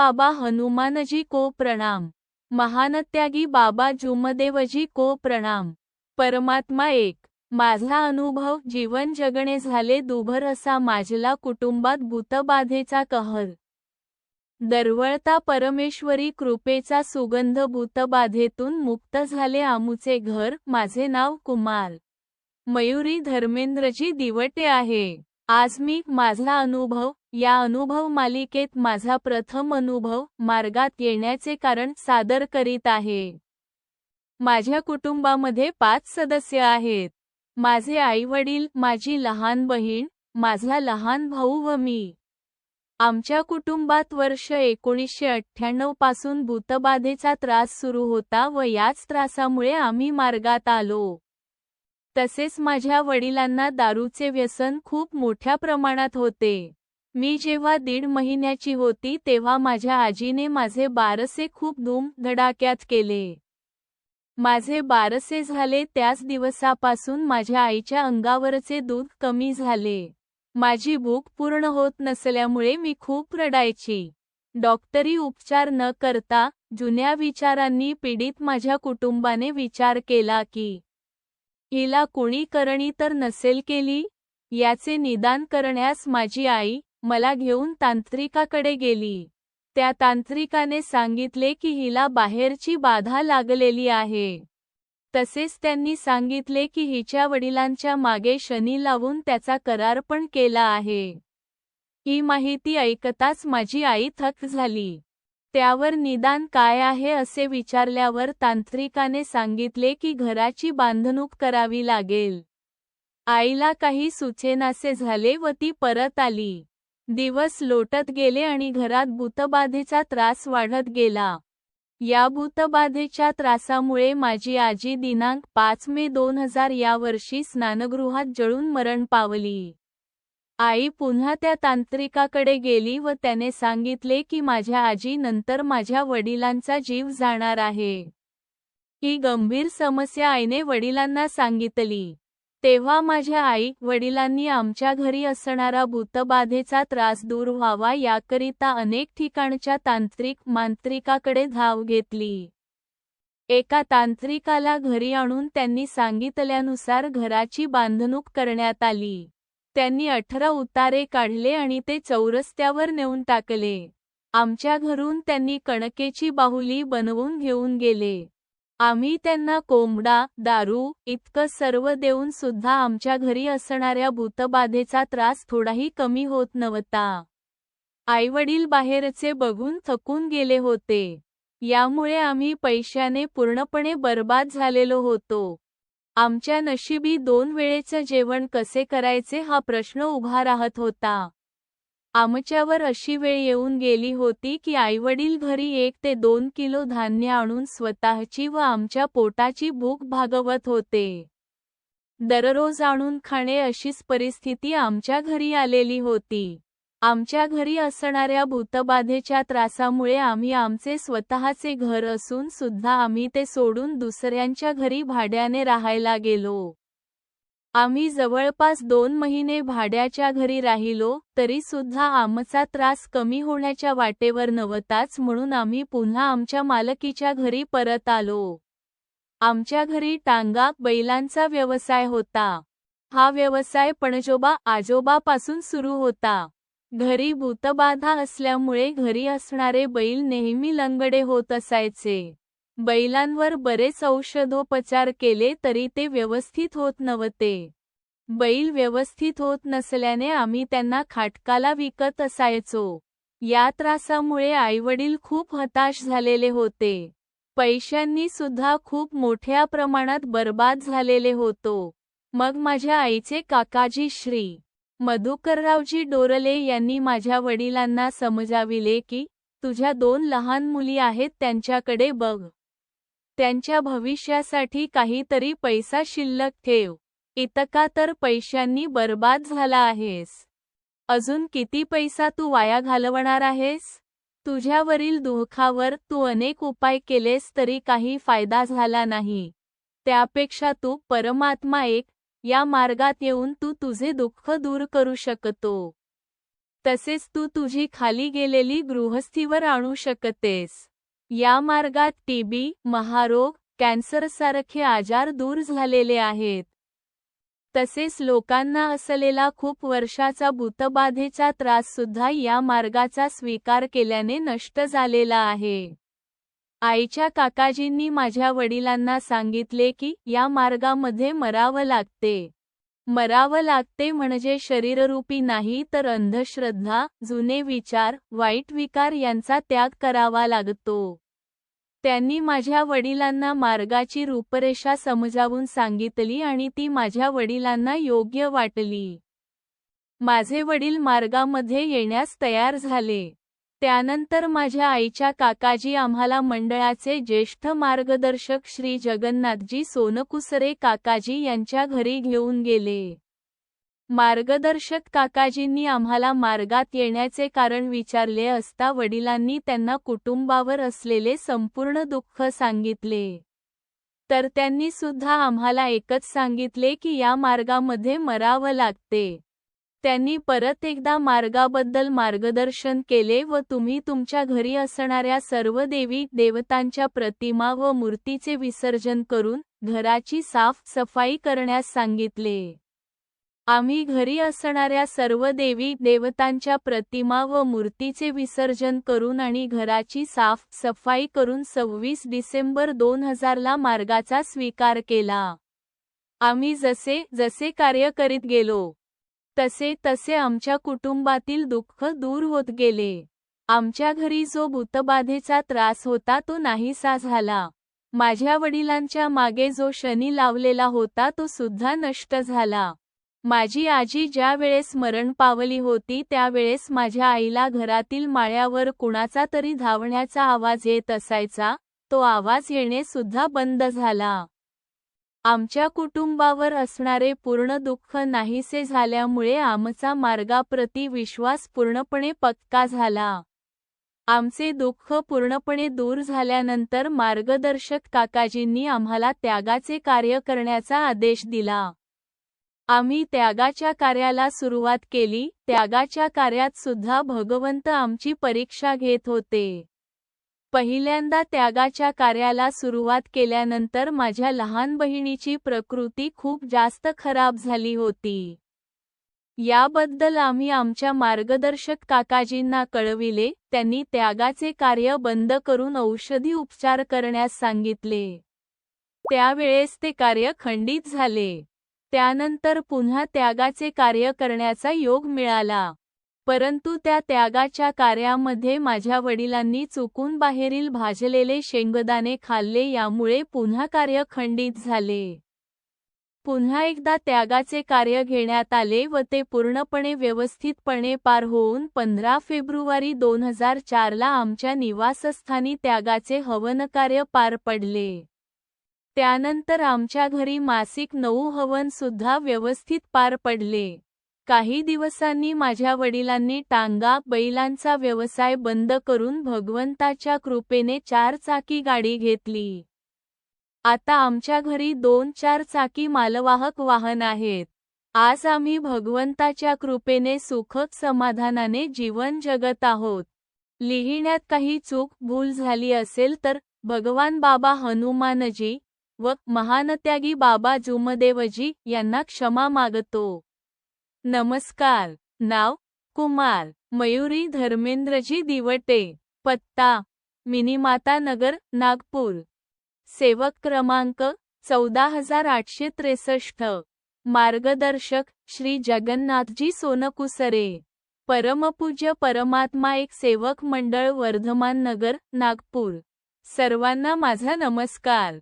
बाबा हनुमानजी को प्रणाम. महानत्यागी बाबा जुमदेवजी को प्रणाम. परमात्मा एक. माझा अनुभव जीवन जगणे झाले दुभर असा माझला कुटुंबात भूतबाधेचा कहर. दरवळता परमेश्वरी कृपेचा सुगंध भूतबाधेतून मुक्त झाले आमुचे घर माझे नाव कुमार. मयुरी धर्मेंद्रजी दिवटे आहे. आज मी माझा अनुभव या अनुभव मालिकेत माझा प्रथम अनुभव मार्गात येण्याचे कारण सादर करीत आहे. माझ्या कुटुंबामध्ये पाच सदस्य आहेत. माझे आई वडील माझी लहान बहीण माझा लहान भाऊ व मी. आमच्या कुटुंबात वर्ष एकोणीसशे अठ्ठ्याण्णवपासून भूतबाधेचा त्रास सुरू होता व याच त्रासामुळे आम्ही मार्गात आलो. तसेच माझ्या वडिलांना दारूचे व्यसन खूप मोठ्या प्रमाणात होते. मी जेव्हा दीड महिन्याची होती तेव्हा माझ्या आजीने माझे बारसे खूप धूम धडाक्यात केले. माझे बारसे झाले त्याच दिवसापासून माझ्या आईच्या अंगावरचे दूध कमी झाले. माझी भूक पूर्ण होत नसल्यामुळे मी खूप रडायची. डॉक्टरी उपचार न करता जुन्या विचारांनी पीडित माझ्या कुटुंबाने विचार केला की हिला कुणी करणी तर नसेल केली? याचे निदान करण्यास माझी आई मला घेऊन तांत्रिकाकडे गेली. त्या तांत्रिकाने सांगितले की हिला बाहेरची बाधा लागलेली आहे. तसेच त्यांनी सांगितले की हिच्या वडिलांच्या मागे शनी लावून त्याचा करार पण केला आहे. ही माहिती ऐकताच माझी आई थक झाली. त्यावर निदान काय आहे असे विचारल्यावर तांत्रिकाने सांगितले की घराची बांधणूक करावी लागेल. आईला काही सुचेनासे झाले व ती परत आली. दिवस लोटत गेले आणि घरात भूतबाधेचा त्रास वाढत गेला. या भूतबाधेच्या त्रासामुळे माझी आजी दिनांक पाच मे दोन हजार या वर्षी स्नानगृहात जळून मरण पावली. आई पुन्हा त्या तांत्रिकाकडे गेली व त्याने सांगितले की माझ्या आजी नंतर माझ्या वडिलांचा जीव जाणार आहे. ही गंभीर समस्या आईने वडिलांना सांगितली. तेव्हा माझ्या आई वडिलांनी आमच्या घरी असणारा भूतबाधेचा त्रास दूर व्हावा याकरिता अनेक ठिकाणच्या तांत्रिक मांत्रिकाकडे धाव घेतली. एका तांत्रिकाला घरी आणून त्यांनी सांगितल्यानुसार घराची बांधणूक करण्यात आली. त्यांनी अठरा उतारे काढले आणि ते चौरस्त्यावर नेऊन टाकले. आमच्या घरून त्यांनी कणकेची बाहुली बनवून घेऊन गेले. आम्ही त्यांना कोंबडा दारू इतकं सर्व देऊन सुद्धा आमच्या घरी असणाऱ्या भूतबाधेचा त्रास थोडाही कमी होत नव्हता. आईवडील बाहेरचे बघून थकून गेले होते. यामुळे आम्ही पैशाने पूर्णपणे बर्बाद झालेलो होतो. आमच्या नशिबी दोन वेळेचं जेवण कसे करायचे हा प्रश्न उभा राहत होता. आमच्यावर अशी वेळ येऊन गेली होती की आईवडील घरी एक ते दोन किलो धान्य आणून स्वतःची व आमच्या पोटाची भूक भागवत होते. दररोज आणून खाणे अशीच परिस्थिती आमच्या घरी आलेली होती. आमच्या घरी असणाऱ्या भूतबाधेच्या त्रासामुळे आम्ही आमचे स्वतःचे घर असून सुद्धा आम्ही ते सोडून दुसऱ्यांच्या घरी भाड्याने राहायला गेलो. आम्ही जवळपास दोन महिने भाड्याच्या घरी राहिलो तरी सुद्धा आमचा त्रास कमी होण्याच्या वाटेवर नव्हताच म्हणून आम्ही पुन्हा आमच्या मालकीच्या घरी परत आलो. आमच्या घरी टांगा बैलांचा व्यवसाय होता. हा व्यवसाय पणजोबा आजोबापासून सुरू होता. घरी भूतबाधा असल्यामुळे घरी असणारे बैल नेहमी लंगडे होत असायचे. बैलांवर बरेच औषधोपचार केले तरी ते व्यवस्थित होत नव्हते. बैल व्यवस्थित होत नसल्याने आम्ही त्यांना खाटकाला विकत असायचो. या त्रासामुळे आईवडील खूप हताश झालेले होते. पैशांनी सुद्धा खूप मोठ्या प्रमाणात बर्बाद झालेले होतो. मग माझ्या आईचे काकाजी श्री. मधुकररावजी डोरले यांनी माझ्या वडिलांना समजाविले की तुझ्या दोन लहान मुली आहेत त्यांच्याकडे बघ. त्यांच्या भविष्यासाठी काहीतरी पैसा शिल्लक ठेव. इतका तर पैशांनी बर्बाद झाला आहेस. अजून किती पैसा तू वाया घालवणार आहेस? तुझ्यावरील दुःखावर तू अनेक उपाय केलेस तरी काही फायदा झाला नाही. त्यापेक्षा तू परमात्मा एक या मार्गात येऊन तू तुझे दुःख दूर करू शकतो. तसेच तू तुझी खाली गेलेली गृहस्थीवर आणू शकतेस. या मार्गात टीबी महारोग कॅन्सरसारखे आजार दूर झालेले आहेत. तसेच लोकांना असलेला खूप वर्षाचा भूतबाधेचा त्रास सुद्धा या मार्गाचा स्वीकार केल्याने नष्ट झालेला आहे. आईच्या काकाजींनी माझ्या वडिलांना सांगितले की या मार्गामध्ये मरावं लागते. मरावं लागते म्हणजे शरीररूपी नाही तर अंधश्रद्धा जुने विचार वाईट विकार यांचा त्याग करावा लागतो. त्यांनी माझ्या वडिलांना मार्गाची रूपरेषा समजावून सांगितली आणि ती माझ्या वडिलांना योग्य वाटली. माझे वडील मार्गामध्ये येण्यास तयार झाले. त्यानंतर माझ्या आईच्या काकाजी आम्हाला मंडळाचे ज्येष्ठ मार्गदर्शक श्री जगन्नाथजी सोनकुसरे काकाजी यांच्या घरी घेऊन गेले. मार्गदर्शक काकाजींनी आम्हाला मार्गात येण्याचे कारण विचारले असता वडिलांनी त्यांना कुटुंबावर असलेले संपूर्ण दुःख सांगितले. तर त्यांनी सुद्धा आम्हाला एकच सांगितले की या मार्गामध्ये मरावं लागते. त्यांनी परत एकदा मार्गाबद्दल मार्गदर्शन केले व तुम्ही तुमच्या घरी असणाऱ्या सर्व देवी देवतांच्या प्रतिमा व मूर्तीचे विसर्जन करून घराची साफ सफाई करण्यास सांगितले. आम्ही घरी असणाऱ्या सर्व देवी देवतांच्या प्रतिमा व मूर्तीचे विसर्जन करून आणि घराची साफ सफाई करून सव्वीस डिसेंबर दोन हजारला मार्गाचा स्वीकार केला. आम्ही जसे जसे कार्य करीत गेलो तसे तसे आमच्या कुटुंबातील दुःख दूर होत गेले. आमच्या घरी जो भूतबाधेचा त्रास होता तो नाहीसा झाला. माझ्या वडिलांच्या मागे जो शनी लावलेला होता तो सुद्धा नष्ट झाला. माझी आजी ज्या वेळेस मरण पावली होती त्यावेळेस माझ्या आईला घरातील माळ्यावर कुणाचा तरी धावण्याचा आवाज येत असायचा तो आवाज येणे सुद्धा बंद झाला. आमच्या कुटुंबावर असणारे पूर्ण दुःख नाहीसे झाल्यामुळे आमचा मार्गाप्रती विश्वास पूर्णपणे पक्का झाला. आमचे दुःख पूर्णपणे दूर झाल्यानंतर मार्गदर्शक काकाजींनी आम्हाला त्यागाचे कार्य करण्याचा आदेश दिला. आम्ही त्यागाच्या कार्याला सुरुवात केली. त्यागाच्या कार्यात सुद्धा भगवंत आमची परीक्षा घेत होते. पहिल्यांदा त्यागाच्या कार्याला सुरुवात केल्यानंतर माझ्या लहान बहिणीची प्रकृती खूप जास्त खराब झाली होती. याबद्दल आम्ही आमच्या मार्गदर्शक काकाजींना कळविले त्यांनी त्यागाचे कार्य बंद करून औषधी उपचार करण्यास सांगितले. त्यावेळेस ते कार्य खंडित झाले. त्यानंतर पुन्हा त्यागाचे कार्य करण्याचा योग मिळाला. परंतु त्या त्यागाच्या कार्यामध्ये माझ्या वडिलांनी चुकून बाहेरील भाजलेले शेंगदाणे खाल्ले यामुळे पुन्हा कार्य खंडित झाले. पुन्हा एकदा त्यागाचे कार्य घेण्यात आले व ते पूर्णपणे व्यवस्थितपणे पार होऊन पंधरा फेब्रुवारी दोन हजार चारला आमच्या निवासस्थानी त्यागाचे हवनकार्य पार पडले. त्यानंतर आमच्या घरी मासिक नऊ हवन सुद्धा व्यवस्थित पार पडले. काही दिवसांनी माझ्या वडिलांनी टांगा बैलांचा व्यवसाय बंद करून भगवंताच्या कृपेने चार चाकी गाडी घेतली. आता आमच्या घरी दोन चार चाकी मालवाहक वाहन आहेत. आज आम्ही भगवंताच्या कृपेने सुखक समाधानाने जीवन जगत आहोत. लिहिण्यात काही चूक भूल झाली असेल तर भगवान बाबा हनुमानजी व महानत्यागी बाबा जुमदेवजी यांना क्षमा मागतो. नमस्कार. नाव कुमार. मयुरी धर्मेंद्रजी दिवटे. पत्ता मिनीमाता नगर नागपूर. सेवक क्रमांक चौदा हजार आठशे त्रेसष्ट. मार्गदर्शक श्री जगन्नाथजी सोनकुसरे. परमपूज्य परमात्मा एक सेवक मंडळ वर्धमान नगर नागपूर. सर्वांना माझा नमस्कार.